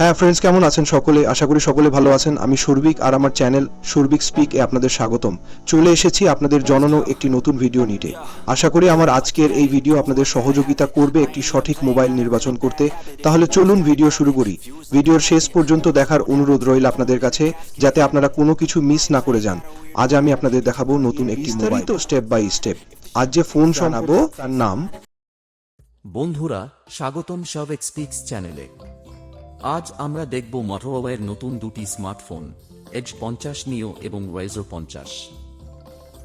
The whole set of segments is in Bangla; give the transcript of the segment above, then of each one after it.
হ্যাঁ ফ্রেন্ডস কেমন আছেন সকলে? আশা করি সকলে ভালো আছেন। আমি সুরবিক আর আমার চ্যানেল সুরবিক স্পিক এ আপনাদের স্বাগতম। চলে এসেছি আপনাদের জনানো একটি নতুন ভিডিও নিতে আশা করি আমার আজকের এই ভিডিও আপনাদের সহযোগিতা করবে একটি সঠিক মোবাইল নির্বাচন করতে। তাহলে চলুন ভিডিও শুরু করি। ভিডিওর শেষ পর্যন্ত দেখার অনুরোধ রইল আপনাদের কাছে যাতে আপনারা কোনো কিছু মিস না করে যান। আজ আমি আপনাদের দেখাবো নতুন একটি মোবাইল স্টেপ বাই স্টেপ আজ যে ফোন শোনাবো তার নাম বন্ধুরা স্বাগতম সব এক্সপিক্স চ্যানেলে আজ আমরা দেখব মটোরোলার নতুন দুটি স্মার্টফোন এজ পঞ্চাশ নিও এবং ওয়েজো পঞ্চাশ।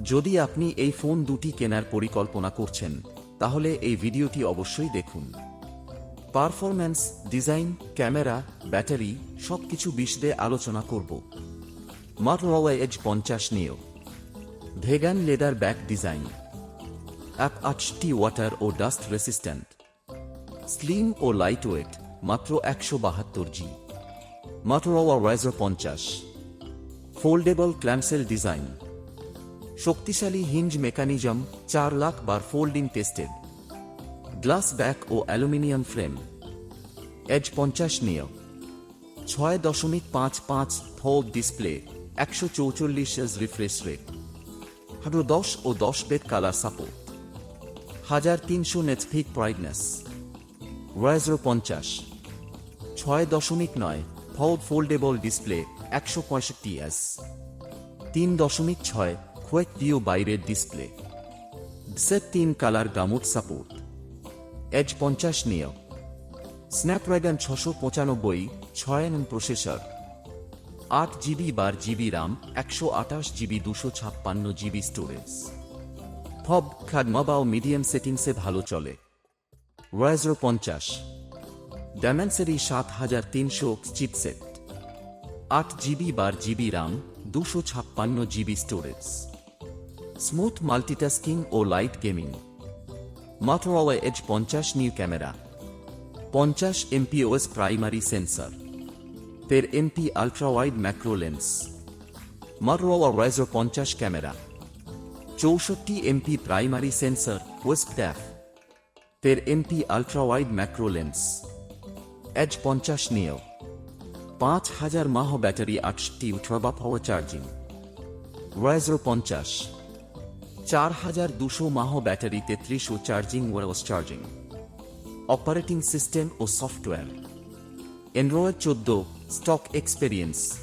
যদি আপনি এই ফোন দুটি কেনার পরিকল্পনা করছেন, তাহলে এই ভিডিওটি অবশ্যই দেখুন। পারফরম্যান্স ডিজাইন ক্যামেরা ব্যাটারি সবকিছু বিশদে আলোচনা করব। মটোরোলা এজ পঞ্চাশ neo vegan leather back design app আটটি ওয়াটার ও ডাস্ট রেসিস্ট্যান্ট স্লিম ও লাইট ওয়েট মাত্র একশো বাহাত্তর জি। মাটোরোয়া রাইজার পঞ্চাশ। ফোল্ডেবল ক্ল্যামসেল ডিজাইন শক্তিশালী হিঞ্জ মেকানিজম চার লাখ বার ফোল্ডিং টেস্টেড গ্লাস ব্যাক ও অ্যালুমিনিয়াম ফ্রেম এজ পঞ্চাশ নিয় ছয় দশমিক পাঁচ পাঁচ ফোল্ড ডিসপ্লে একশো চৌচল্লিশ এজ রিফ্রেশ রেট আরও দশ ও দশ বেড কালার সাপোর্ট হাজার তিনশো নেটফিক ব্রাইটনেস রাইজো পঞ্চাশ। ছয় দশমিক নয় ফোল্ড ফোল্ডেবল ডিসপ্লে একশো পঁয়ষট্টি এস। তিন দশমিক ছয় কোয়েক ভিউ বাইরের ডিসপ্লে। সেট তিন কালার গামুট সাপোর্ট। এজ পঞ্চাশ নিয় স্ন্যাপড্রাগন ছশো পঁচানব্বই ছয় এম প্রসেসর। আট জিবি বার জিবি রাম একশো আঠাশ জিবি দুশো ছাপ্পান্ন জিবি স্টোরেজ। ফব খাদমাবাও মিডিয়াম সেটিংসে ভালো চলে। রাইজো পঞ্চাশ। ডায়মেন্সেরি সাত হাজার তিনশো চিপসেট আট জিবি বার জিবি রাম দুশো ছাপ্পান্ন জিবি স্টোরেজ স্মুথ মাল্টিটাস্কিং ও লাইট গেমিং মাটোয়াওয়া এজ পঞ্চাশ নিউ ক্যামেরা পঞ্চাশ এমপিওএস প্রাইমারি সেন্সর তের MP ultra wide macro lens Motorola razr পঞ্চাশ ক্যামেরা চৌষট্টি এমপি প্রাইমারি সেন্সর ওয়েস্ট ট্যাফ তের MP ultra wide macro lens edge পঞ্চাশ নিয়েও পাঁচ হাজার মাহ ব্যাটারি আটটি উঠবা পাওয়ার চার্জিং রাইজো পঞ্চাশ। চার হাজার দুশো মাহ ব্যাটারি তেত্রিশ ও charging wars charging operating system ও সফটওয়্যার অ্যান্ড্রয়েড চোদ্দ স্টক এক্সপেরিয়েন্স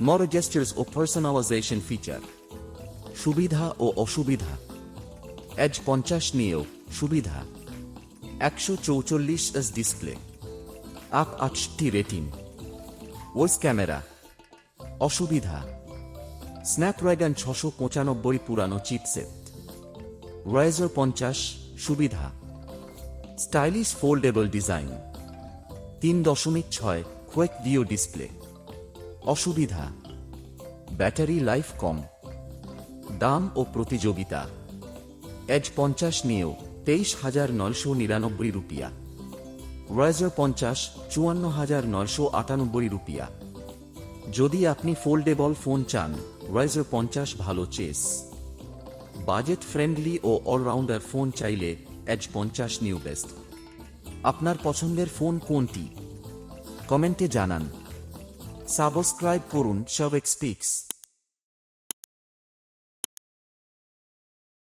মর জেস্টার্স ও পার্সোনালাইজেশন ফিচার সুবিধা ও অসুবিধা। এজ পঞ্চাশ নিয়েও সুবিধা। একশো চৌচল্লিশ এস ডিসপ্লে আপ আটটি রেটিং ওয়েস ক্যামেরা অসুবিধা। স্ন্যাপড্রাগন ছশো পঁচানব্বই পুরানো চিপসেট রাইজার পঞ্চাশ, সুবিধা। স্টাইলিশ ফোল্ডেবল ডিজাইন তিন দশমিক ছয় কোয়েক ডিও ডিসপ্লে অসুবিধা। ব্যাটারি লাইফ কম। দাম ও প্রতিযোগিতা। এজ পঞ্চাশ নিয়েও তেইশ হাজার নয়শো নিরানব্বই রুপিয়া। রাইজার পঞ্চাশ চুয়ান্ন হাজার নয়শো আটানব্বই রুপিয়া। যদি আপনি ফোল্ডেবল ফোন চান রাইজার পঞ্চাশ ভালো চেস বাজেট ফ্রেন্ডলি ও অলরাউন্ডার ফোন চাইলে এজ পঞ্চাশ নিউ বেস্ট আপনার পছন্দের ফোন কোনটি? কমেন্টে জানান। সাবস্ক্রাইব করুন সব এক্সপিক্স